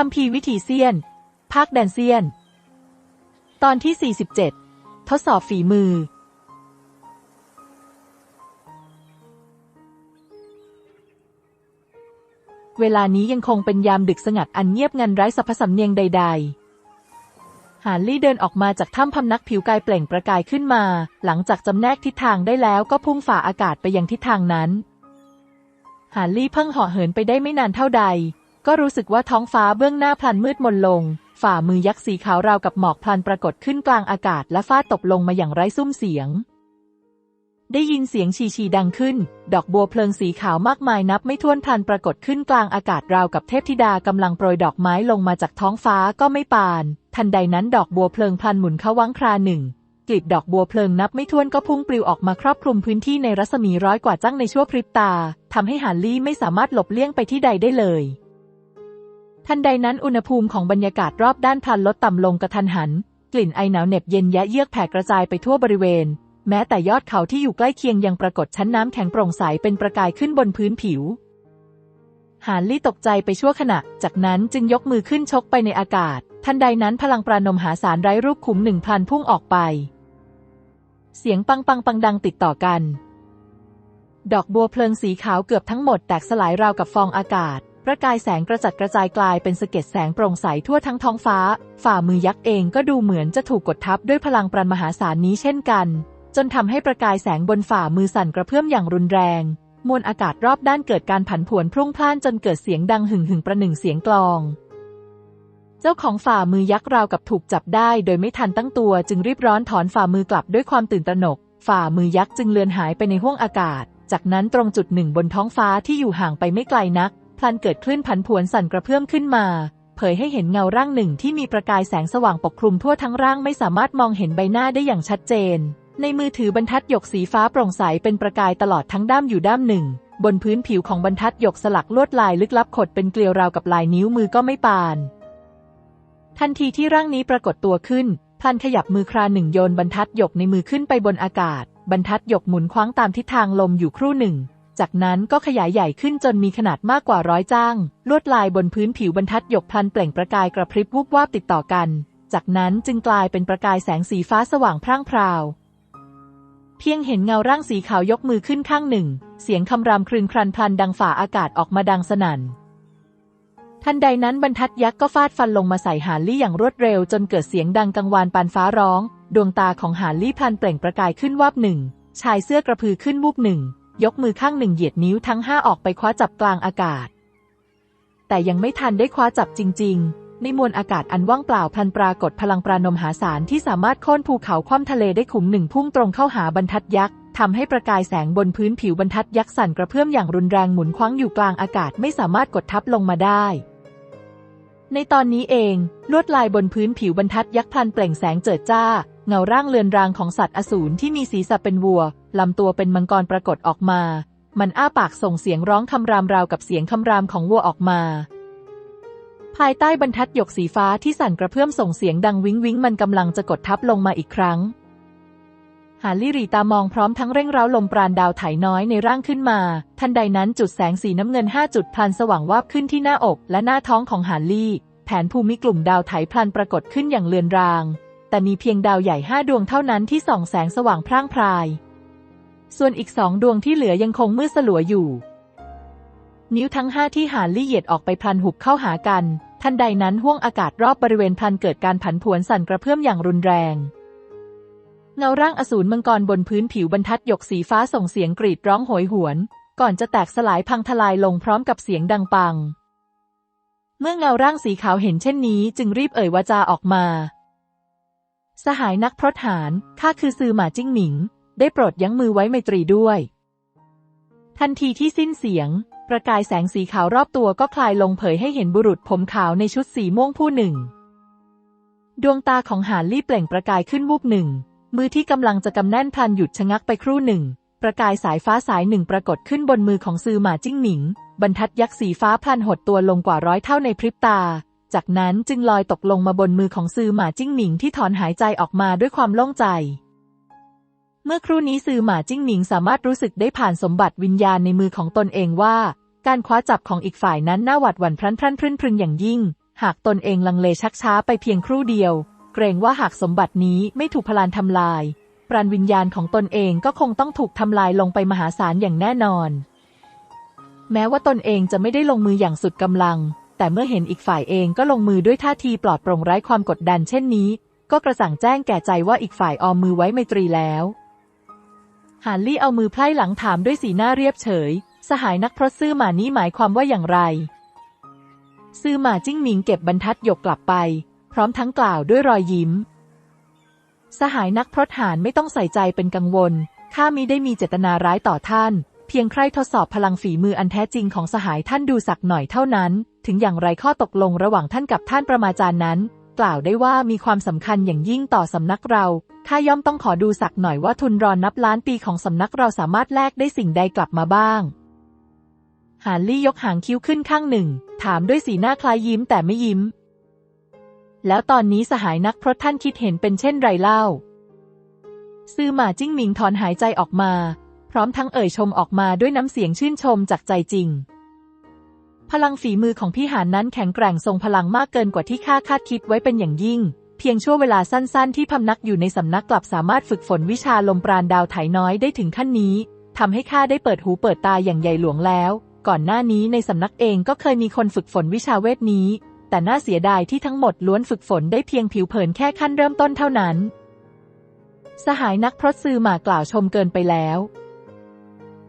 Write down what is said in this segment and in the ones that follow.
คัมภีวิถีเซียน ภาคแดนเซียน ตอนที่ 47 ทดสอบฝีมือ เวลานี้ยังคงเป็นยามดึกสงัดอันเงียบงันไร้สรรพสำเนียงใด ๆหานลี่เดินออกมาจากถ้ำพำนักผิวกายเปล่งประกายขึ้นมา หลังจากจำแนกทิศทางได้แล้วก็พุ่งฝ่าอากาศไปยังทิศทางนั้น หานลี่เพิ่งเหาะเหินไปได้ไม่นานเท่าใด ก็รู้สึกว่าท้องฟ้าเบื้องหน้าพลันมืดมนลง ฝ่ามือยักษ์สีขาวราวกับหมอกพลันปรากฏขึ้นกลางอากาศและฟาดตกลงมาอย่างไร้ซุ้มเสียง ได้ยินเสียงชีชีดังขึ้น ดอกบัวเพลิงสีขาวมากมายนับไม่ถ้วนพลันปรากฏขึ้นกลางอากาศราวกับเทพธิดากำลังโปรยดอกไม้ลงมาจากท้องฟ้าก็ไม่ปาน ทันใดนั้นดอกบัวเพลิงพลันหมุนเข้าวังคราหนึ่งกลีบดอกบัวเพลิงนับไม่ถ้วนก็พุ่งปลิวออกมาครอบคลุมพื้นที่ในรัศมีร้อยกว่าจั่งในชั่วพริบตาทำให้หานลี่ไม่สามารถหลบเลี่ยงไปที่ใดได้เลย ทันใดนั้นอุณหภูมิของบรรยากาศรอบด้านพลันลดต่ำลงกระทันหัน กลิ่นไอหนาวเหน็บเย็นแยะเยือกแผ่กระจายไปทั่วบริเวณ แม้แต่ยอดเขาที่อยู่ใกล้เคียงยังปรากฏชั้นน้ำแข็งโปร่งใสเป็นประกายขึ้นบนพื้นผิวหานลี่ตกใจไปชั่วขณะ จากนั้นจึงยกมือขึ้นชกไปในอากาศ ทันใดนั้นพลังปราณมหาศาลไร้รูปขุมหนึ่งพันพุ่งออกไป เสียงปังปังปังดังติดต่อกัน ดอกบัวเพลิงสีขาวเกือบทั้งหมดแตกสลายราวกับฟองอากาศ ประกายแสงกระจัดกระจายกลายเป็นสะเก็ดแสงโปร่งใสทั่วทั้งท้องฟ้า ฝ่ามือยักษ์เองก็ดูเหมือนจะถูกกดทับด้วยพลังปราณมหาศาลนี้เช่นกัน จนทำให้ประกายแสงบนฝ่ามือสั่นกระเพื่อมอย่างรุนแรง มวลอากาศรอบด้านเกิดการผันผวนพรุ่งพล่านจนเกิดเสียงดังหึ่งหึ่งประหนึ่งเสียงกลอง เจ้าของฝ่ามือยักษ์ราวกับถูกจับได้โดยไม่ทันตั้งตัวจึงรีบร้อนถอนฝ่ามือกลับด้วยความตื่นตระหนก ฝ่ามือยักษ์จึงเลือนหายไปในห้วงอากาศ จากนั้นตรงจุดหนึ่งบนท้องฟ้าที่อยู่ห่างไปไม่ไกลนัก พลันเกิดคลื่นผันผวนสั่นกระเพื่อมขึ้นมา เผยให้เห็นเงาร่างหนึ่งที่มีประกายแสงสว่างปกคลุมทั่วทั้งร่างไม่สามารถมองเห็นใบหน้าได้อย่างชัดเจน ในมือถือบรรทัดหยกสีฟ้าโปร่งใสเป็นประกายตลอดทั้งด้ามอยู่ด้ามหนึ่ง บนพื้นผิวของบรรทัดหยกสลักลวดลายลึกลับขดเป็นเกลียวราวกับลายนิ้วมือก็ไม่ปาน ทันทีที่ร่างนี้ปรากฏตัวขึ้นพลันขยับมือคราหนึ่งโยนบรรทัดหยกในมือขึ้นไปบนอากาศ บรรทัดหยกหมุนคว้างตามทิศทางลมอยู่ครู่หนึ่ง จากนั้นก็ขยายใหญ่ขึ้นจนมีขนาดมากกว่าร้อยจ้าง ลวดลายบนพื้นผิวบรรทัดหยกพลันเปล่งประกายกระพริบวุบวาบติดต่อกัน จากนั้นจึงกลายเป็นประกายแสงสีฟ้าสว่างพร่างพราว เพียงเห็นเงาร่างสีขาวยกมือขึ้นข้างหนึ่ง เสียงคำรามครึงครันพลันดังฝ่าอากาศออกมาดังสนั่นทันใดนั้นบรรทัดยักษ์ก็ฟาดฟันลงมาใส่หานลี่อย่างรวดเร็ว จนเกิดเสียงดังกังวานปานฟ้าร้อง ดวงตาของหานลี่พลันเปล่งประกายขึ้นวาบหนึ่งชายเสื้อกระพือขึ้นวูบหนึ่ง ยกมือข้างหนึ่งเหยียดนิ้วทั้งห้าออกไปคว้าจับกลางอากาศ แต่ยังไม่ทันได้คว้าจับจริง ๆ ในมวลอากาศอันว่างเปล่าพลันปรากฏพลังปราณมหาศาลที่สามารถโค่นภูเขาคว่ำทะเลได้ขุมหนึ่งพุ่งตรงเข้าหาบรรทัดยักษ์ทำให้ประกายแสงบนพื้นผิวบรรทัดยักษ์สั่นกระเพื่อมอย่างรุนแรงหมุนคว้างอยู่กลางอากาศไม่สามารถกดทับลงมาได้ ในตอนนี้เอง ลวดลายบนพื้นผิวบรรทัดยักษ์พลันเปล่งแสงเจิดจ้า เงาร่างเลือนรางของสัตว์อสูรที่มีศีรษะเป็นวัว ลำตัวเป็นมังกรปรากฏออกมา มันอ้าปากส่งเสียงร้องคำรามราวกับเสียงคำรามของวัวออกมา ภายใต้บรรทัดหยกสีฟ้าที่สั่นกระเพื่อมส่งเสียงดังวิ้งวิ้งมันกำลังจะกดทับลงมาอีกครั้ง หาลิรีตามองพร้อมทั้งเร่งเร้าลมปราณดาวไถน้อยในร่างขึ้นมา ทันใดนั้นจุดแสงสีน้ำเงินห้าจุดพลันสว่างวาบขึ้นที่หน้าอกและหน้าท้องของหาลี่ แผนภูมิกลุ่มดาวไถพลันปรากฏขึ้นอย่างเลือนราง แต่มีเพียงดาวใหญ่ห้าดวงเท่านั้นที่ส่องแสงสว่างพร่างพราย ส่วนอีกสองดวงที่เหลือยังคงมืดสลัวอยู่ นิ้วทั้งห้าที่หานลี่เหยียดออกไปพลันหุบเข้าหากัน ทันใดนั้นห้วงอากาศรอบบริเวณพลันเกิดการผันผวนสั่นกระเพื่อมอย่างรุนแรง เงาร่างอสูรมังกรบนพื้นผิวบรรทัดหยกสีฟ้าส่งเสียงกรีดร้องโหยหวน ก่อนจะแตกสลายพังทลายลงพร้อมกับเสียงดังปัง เมื่อเงาร่างสีขาวเห็นเช่นนี้ จึงรีบเอ่ยวาจาออกมา สหายนักพรตหารข้าคือซือหมาจิ้งหมิง ได้โปรดยั้งมือไว้ไมตรีด้วย ทันทีที่สิ้นเสียง ประกายแสงสีขาวรอบตัวก็คลายลงเผยให้เห็นบุรุษผมขาวในชุดสีม่วงผู้หนึ่ง ดวงตาของหานลี่เปล่งประกายขึ้นวูบหนึ่ง มือที่กำลังจะกำแน่นพลันหยุดชะงักไปครู่หนึ่ง ประกายสายฟ้าสายหนึ่งปรากฏขึ้นบนมือของซือหมาจิ้งหมิง บรรทัดยักษ์สีฟ้าพลันหดตัวลงกว่าร้อยเท่าในพริบตา จากนั้นจึงลอยตกลงมาบนมือของซือหมาจิ้งหมิงที่ถอนหายใจออกมาด้วยความโล่งใจ เมื่อครู่นี้ซือหมาจิ้งหมิงสามารถรู้สึกได้ผ่านสมบัติวิญญาณในมือของตนเองว่า การคว้าจับของอีกฝ่ายนั้นน่าหวาดหวั่นพลันพลันพรึนพรึงอย่างยิ่ง หากตนเองลังเลชักช้าไปเพียงครู่เดียว เกรงว่าหากสมบัตินี้ไม่ถูกพลานทำลาย ปราณวิญญาณของตนเองก็คงต้องถูกทำลายลงไปมหาศาลอย่างแน่นอน แม้ว่าตนเองจะไม่ได้ลงมืออย่างสุดกำลัง แต่เมื่อเห็นอีกฝ่ายเองก็ลงมือด้วยท่าทีปลอดโปร่งไร้ความกดดันเช่นนี้ ก็กระสั่งแจ้งแก่ใจว่าอีกฝ่ายออมมือไว้ไมตรีแล้วฮานลี่เอามือไพล่หลังถามด้วยสีหน้าเรียบเฉย สหายนักพรตซื่อหมานี้หมายความว่าอย่างไร ซื่อหมาจิ้งหมิงเก็บบรรทัดหยกกลับไป พร้อมทั้งกล่าวด้วยรอยยิ้ม สหายนักพรตหานไม่ต้องใส่ใจเป็นกังวล ข้ามิได้มีเจตนาร้ายต่อท่าน เพียงใครทดสอบพลังฝีมืออันแท้จริงของสหายท่านดูสักหน่อยเท่านั้น ถึงอย่างไรข้อตกลงระหว่างท่านกับท่านประมาจารย์นั้น กล่าวได้ว่ามีความสำคัญอย่างยิ่งต่อสำนักเราข้าย่อมต้องขอดูสักหน่อยว่าทุนรอนนับล้านปีของสำนักเราสามารถแลกได้สิ่งใดกลับมาบ้างหานลี่ยกหางคิ้วขึ้นข้างหนึ่ง ถามด้วยสีหน้าคล้ายยิ้มแต่ไม่ยิ้ม แล้วตอนนี้สหายนักพรตท่านคิดเห็นเป็นเช่นไรเล่า ซื่อหมาจิ้งหมิงถอนหายใจออกมา พร้อมทั้งเอ่ยชมออกมาด้วยน้ำเสียงชื่นชมจากใจจริง พลังฝีมือของพี่หานนั้นแข็งแกร่งทรงพลังมากเกินกว่าที่ข้าคาดคิดไว้เป็นอย่างยิ่ง เพียงชั่วเวลาสั้นๆ ที่พำนักอยู่ในสำนักกลับสามารถฝึกฝนวิชาลมปราณดาวไถน้อยได้ถึงขั้นนี้ทำให้ข้าได้เปิดหูเปิดตาอย่างใหญ่หลวงแล้ว ก่อนหน้านี้ในสำนักเองก็เคยมีคนฝึกฝนวิชาเวทนี้ แต่น่าเสียดายที่ทั้งหมดล้วนฝึกฝนได้เพียงผิวเผินแค่ขั้นเริ่มต้นเท่านั้น สหายนักพรตซือหมากล่าวชมเกินไปแล้ว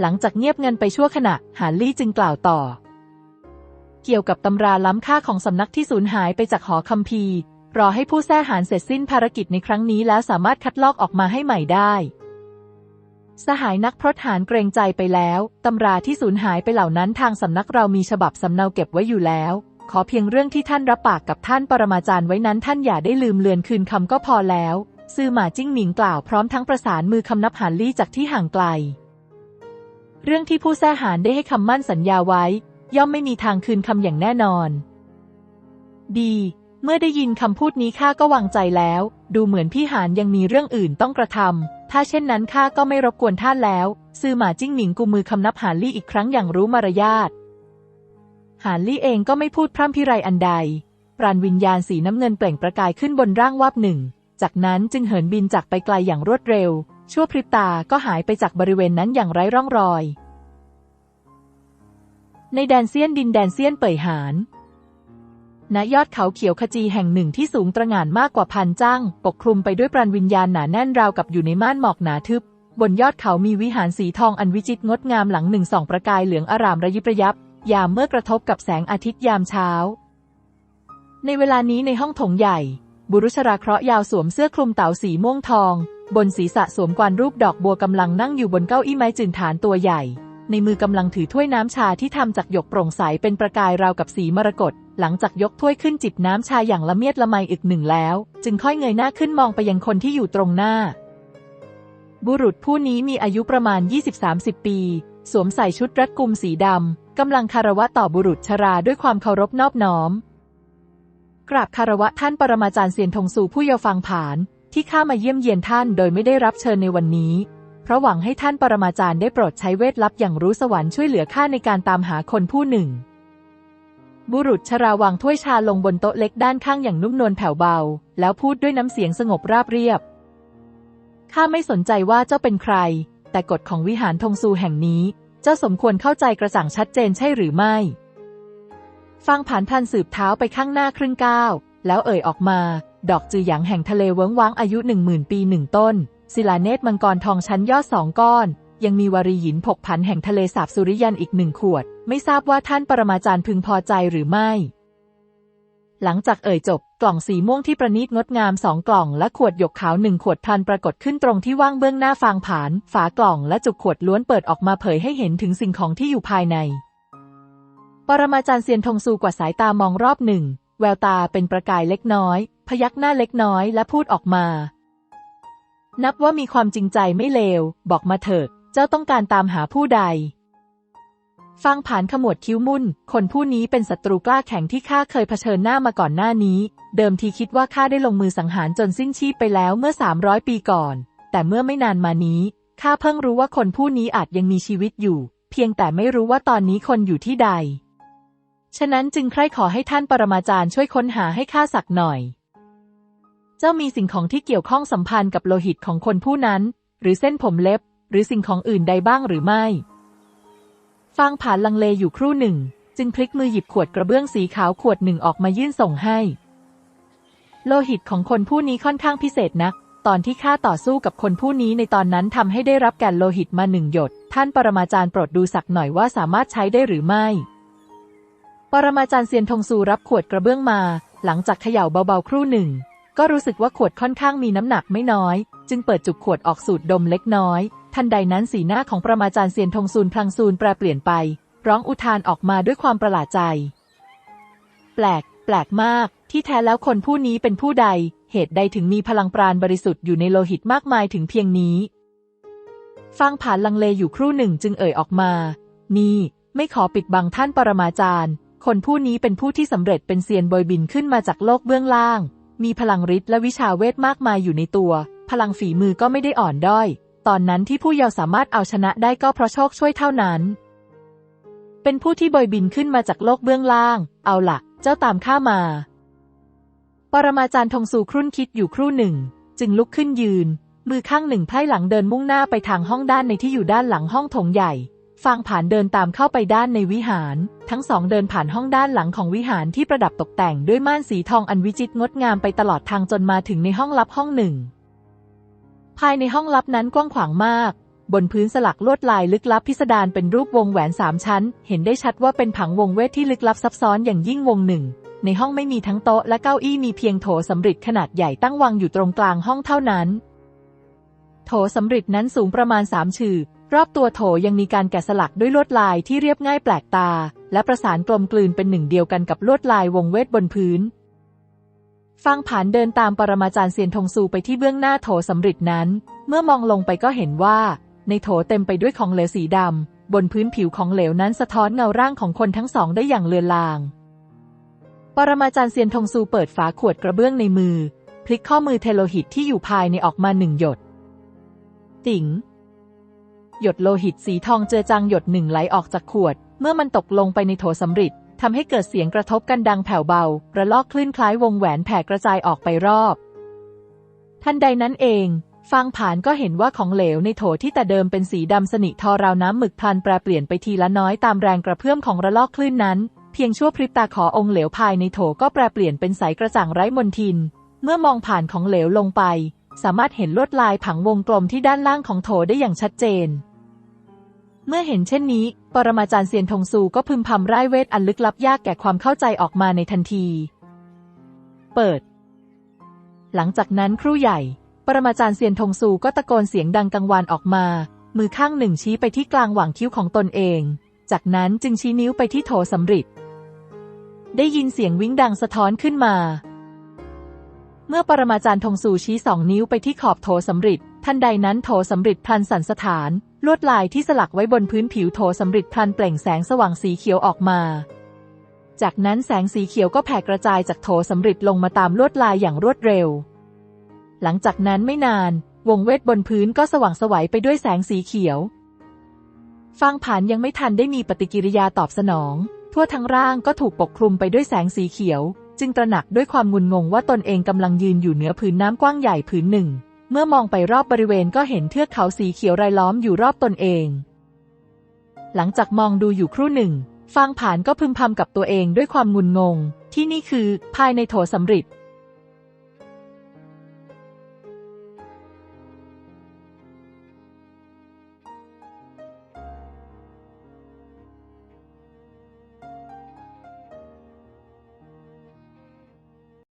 หลังจากเงียบเงินไปชั่วขณะหานลี่จึงกล่าวต่อ เกี่ยวกับตำราล้ำค่าของสำนักที่สูญหายไปจากหอคัมภีร์ รอให้ผู้แท้หารเสร็จสิ้นภารกิจในครั้งนี้แล้วสามารถคัดลอกออกมาให้ใหม่ได้ สหายนักพรตหารเกรงใจไปแล้วตำราที่สูญหายไปเหล่านั้นทางสำนักเรามีฉบับสำเนาเก็บไว้อยู่แล้ว ขอเพียงเรื่องที่ท่านรับปากกับท่านปรมาจารย์ไว้นั้นท่านอย่าได้ลืมเลือนคืนคำก็พอแล้วซื่อหมาจิ้งหมิงกล่าวพร้อมทั้งประสานมือคำนับหานลี่จากที่ห่างไกล เรื่องที่ผู้แท้หารได้ให้คำมั่นสัญญาไว้ ย่อมไม่มีทางคืนคำอย่างแน่นอน ดี เมื่อได้ยินคำพูดนี้ข้าก็วางใจแล้ว ดูเหมือนพี่หานยังมีเรื่องอื่นต้องกระทำถ้าเช่นนั้นข้าก็ไม่รบกวนท่านแล้ว ซื่อหมาจิ้งหมิงกุมมือคำนับหานลี่อีกครั้งอย่างรู้มารยาทหานลี่เองก็ไม่พูดพร่ำพิไรอันใด ปราณวิญญาณสีน้ำเงินเปล่งประกายขึ้นบนร่างวาบหนึ่ง จากนั้นจึงเหินบินจากไปไกลอย่างรวดเร็ว ชั่วพริบตาก็หายไปจากบริเวณนั้นอย่างไร้ร่องรอย ในแดนเซียนดินแดนเซียนเป่ยหานณยอดเขาเขียวขจีแห่งหนึ่งที่สูงตระหง่านมากกว่าพันจ้าง ปกคลุมไปด้วยปราณวิญญาณหนาแน่นราวกับอยู่ในม่านหมอกหนาทึบ บนยอดเขามีวิหารสีทองอันวิจิตรงดงามหลังหนึ่งสองประกายเหลืองอารามระยิบระยับ ยามเมื่อกระทบกับแสงอาทิตย์ยามเช้า ในเวลานี้ในห้องถงใหญ่ บุรุษราเคราะห์ยาวสวมเสื้อคลุมเต๋าสีม่วงทอง บนศีรษะสวมกวานรูปดอกบัวกำลังนั่งอยู่บนเก้าอี้ไม้จืนฐานตัวใหญ่ ในมือกำลังถือถ้วยน้ำชาที่ทำจากหยกโปร่งใสเป็นประกายราวกับสีมรกตหลังจากยกถ้วยขึ้นจิบน้ำชาอย่างละเมียดละไมอึกหนึ่งแล้ว จึงค่อยเงยหน้าขึ้นมองไปยังคนที่อยู่ตรงหน้า บุรุษผู้นี้มีอายุประมาณ 20-30 ปี สวมใส่ชุดรัดกุมสีดำกำลังคารวะต่อบุรุษชราด้วยความเคารพนอบน้อม กราบคารวะท่านปรมาจารย์เซียนทงสู่ผู้เยาว์ฟังผาน ที่ข้ามาเยี่ยมเยียนท่านโดยไม่ได้รับเชิญในวันนี้ เพราะหวังให้ท่านปรมาจารย์ได้โปรดใช้เวทลับอย่างรู้สวรรค์ช่วยเหลือข้าในการตามหาคนผู้หนึ่ง บุรุษชราวางถ้วยชาลงบนโต๊ะเล็กด้านข้างอย่างนุ่มนวลแผ่วเบา แล้วพูดด้วยน้ำเสียงสงบราบเรียบ ข้าไม่สนใจว่าเจ้าเป็นใคร แต่กฎของวิหารทงซูแห่งนี้ เจ้าสมควรเข้าใจกระจ่างชัดเจนใช่หรือไม่ ฟังผ่านพันสืบเท้าไปข้างหน้าครึ่งก้าวแล้วเอ่ยออกมา ดอกจือหยางแห่งทะเลเวิ้งว้างอายุหนึ่งหมื่นปีหนึ่งต้น ศิลาเนตรมังกรทองชั้นยอดสองก้อน ยังมีวารีหินผกผันแห่งทะเลสาบสุริยันอีกหนึ่งขวด ไม่ทราบว่าท่านปรมาจารย์พึงพอใจหรือไม่ หลังจากเอ่ยจบ กล่องสีม่วงที่ประณีตงดงามสองกล่อง และขวดหยกขาวหนึ่งขวดพลันปรากฏขึ้นตรงที่ว่างเบื้องหน้าฟางผาน ฝากล่องและจุกขวดล้วนเปิดออกมาเผยให้เห็นถึงสิ่งของที่อยู่ภายใน ปรมาจารย์เซียนทงซูกว่าสายตามองรอบหนึ่ง แววตาเป็นประกายเล็กน้อย พยักหน้าเล็กน้อยและพูดออกมา นับว่ามีความจริงใจไม่เลว บอกมาเถิด เจ้าต้องการตามหาผู้ใด ฟังผ่านขมวดคิ้วมุ่น คนผู้นี้เป็นศัตรูกล้าแข็งที่ข้าเคยเผชิญหน้ามาก่อนหน้านี้ เดิมทีคิดว่าข้าได้ลงมือสังหารจนสิ้นชีพไปแล้วเมื่อ 300 ปีก่อน แต่เมื่อไม่นานมานี้ข้าเพิ่งรู้ว่าคนผู้นี้อาจยังมีชีวิตอยู่ เพียงแต่ไม่รู้ว่าตอนนี้คนอยู่ที่ใด ฉะนั้นจึงใคร่ขอให้ท่านปรมาจารย์ช่วยค้นหาให้ข้าสักหน่อย เจ้ามีสิ่งของที่เกี่ยวข้องสัมพันธ์กับโลหิตของคนผู้นั้น หรือเส้นผมเล็บ หรือสิ่งของอื่นใดบ้างหรือไม่ฟางผานลังเลอยู่ครู่หนึ่ง จึงพลิกมือหยิบขวดกระเบื้องสีขาวขวดหนึ่งออกมายื่นส่งให้ โลหิตของคนผู้นี้ค่อนข้างพิเศษนัก ตอนที่ข้าต่อสู้กับคนผู้นี้ในตอนนั้นทำให้ได้รับแก่นโลหิตมาหนึ่งหยด ท่านปรมาจารย์โปรดดูสักหน่อยว่าสามารถใช้ได้หรือไม่ ปรมาจารย์เซียนทงซูรับขวดกระเบื้องมา หลังจากเขย่าเบาๆครู่หนึ่ง ก็รู้สึกว่าขวดค่อนข้างมีน้ำหนักไม่น้อย จึงเปิดจุกขวดออกสูดดมเล็กน้อย ทันใดนั้นสีหน้าของปรมาจารย์เซียนทงซูนพลังซูนแปรเปลี่ยนไป ร้องอุทานออกมาด้วยความประหลาดใจ แปลก แปลกมาก ที่แท้แล้วคนผู้นี้เป็นผู้ใด เหตุใดถึงมีพลังปราณบริสุทธิ์อยู่ในโลหิตมากมายถึงเพียงนี้ ฟังผ่านลังเลอยู่ครู่หนึ่งจึงเอ่ยออกมา นี่ ไม่ขอปิดบังท่านปรมาจารย์ คนผู้นี้เป็นผู้ที่สำเร็จเป็นเซียนบอยบินขึ้นมาจากโลกเบื้องล่าง มีพลังฤทธิ์และวิชาเวทมากมายอยู่ในตัว พลังฝีมือก็ไม่ได้อ่อนด้อย ตอนนั้นที่ผู้เยาว์สามารถเอาชนะได้ก็เพราะโชคช่วยเท่านั้น เป็นผู้ที่บอยบินขึ้นมาจากโลกเบื้องล่าง เอาล่ะเจ้าตามข้ามา ปรมาจารย์ทงซูครุ่นคิดอยู่ครู่หนึ่ง จึงลุกขึ้นยืน มือข้างหนึ่งไพร่หลังเดินมุ่งหน้าไปทางห้องด้านในที่อยู่ด้านหลังห้องโถงใหญ่ ฟางผ่านเดินตามเข้าไปด้านในวิหาร ทั้งสองเดินผ่านห้องด้านหลังของวิหารที่ประดับตกแต่งด้วยม่านสีทองอันวิจิตรงดงามไปตลอดทางจนมาถึงในห้องลับห้องหนึ่ง ภายในห้องลับนั้นกว้างขวางมาก บนพื้นสลักลวดลายลึกลับพิสดารเป็นรูปวงแหวนสามชั้น เห็นได้ชัดว่าเป็นผังวงเวทที่ลึกลับซับซ้อนอย่างยิ่งวงหนึ่ง ในห้องไม่มีทั้งโต๊ะและเก้าอี้มีเพียงโถสำริดขนาดใหญ่ตั้งวางอยู่ตรงกลางห้องเท่านั้น โถสำริดนั้นสูงประมาณสามชื่อ รอบตัวโถยังมีการแกะสลักด้วยลวดลายที่เรียบง่ายแปลกตา และประสานกลมกลืนเป็นหนึ่งเดียวกันกับลวดลายวงเวทบนพื้น ฟังผานเดินตามปรมาจารย์เซียนทงซูไปที่เบื้องหน้าโถสำริดนั้น เมื่อมองลงไปก็เห็นว่า ในโถเต็มไปด้วยของเหลวสีดำบนพื้นผิวของเหลวนั้นสะท้อนเงาร่างของคนทั้งสองได้อย่างเลือนลาง ปรมาจารย์เซียนทงซูเปิดฝาขวดกระเบื้องในมือ พลิกข้อมือเทโลหิตที่อยู่ภายในออกมาหนึ่งหยด ติ๋ง หยดโลหิตสีทองเจือจางหยดหนึ่งไหลออกจากขวด เมื่อมันตกลงไปในโถสำริดทำให้เกิดเสียงกระทบกันดังแผ่วเบา ระลอกคลื่นคล้ายวงแหวนแผ่กระจายออกไปรอบ ทันใดนั้นเอง ฟางผานก็เห็นว่าของเหลวในโถที่แต่เดิมเป็นสีดำสนิททอราวน้ำหมึกพลันแปรเปลี่ยนไปทีละน้อยตามแรงกระเพื่อมของระลอกคลื่นนั้น เพียงชั่วพริบตาขอองค์เหลวภายในโถก็แปรเปลี่ยนเป็นใสกระจ่างไร้มนทิน เมื่อมองผ่านของเหลวลงไป สามารถเห็นลวดลายผังวงกลมที่ด้านล่างของโถได้อย่างชัดเจน เมื่อเห็นเช่นนี้ ปรมาจารย์เซียนทงซูก็พึมพำไร้เวทอันลึกลับยากแก่ความเข้าใจออกมาในทันที เปิด หลังจากนั้นครูใหญ่ ปรมาจารย์เซียนทงซูก็ตะโกนเสียงดังกังวานออกมา มือข้างหนึ่งชี้ไปที่กลางหว่างคิ้วของตนเอง จากนั้นจึงชี้นิ้วไปที่โถสำริดได้ยินเสียงวิ่งดังสะท้อนขึ้นมา เมื่อปรมาจารย์ทงซูชี้สองนิ้วไปที่ขอบโถสำริดทันใดนั้นโถสำริดพลันสันสถาน ลวดลายที่สลักไว้บนพื้นผิวโถสำริดพลันเปล่งแสงสว่างสีเขียวออกมา จากนั้นแสงสีเขียวก็แผ่กระจายจากโถสำริดลงมาตามลวดลายอย่างรวดเร็ว หลังจากนั้นไม่นาน วงเวทบนพื้นก็สว่างสวัยไปด้วยแสงสีเขียวฟางผานยังไม่ทันได้มีปฏิกิริยาตอบสนอง ทั่วทั้งร่างก็ถูกปกคลุมไปด้วยแสงสีเขียว จึงตระหนักด้วยความงุนงงว่าตนเองกำลังยืนอยู่เหนือผืนน้ำกว้างใหญ่ผืนหนึ่ง เมื่อมองไปรอบบริเวณก็เห็นเทือกเขาสีเขียวรายล้อมอยู่รอบตนเอง หลังจากมองดูอยู่ครู่หนึ่ง ฟางผานก็พึมพำกับตัวเองด้วยความงุนงง ที่นี่คือ ภายในโถสำริด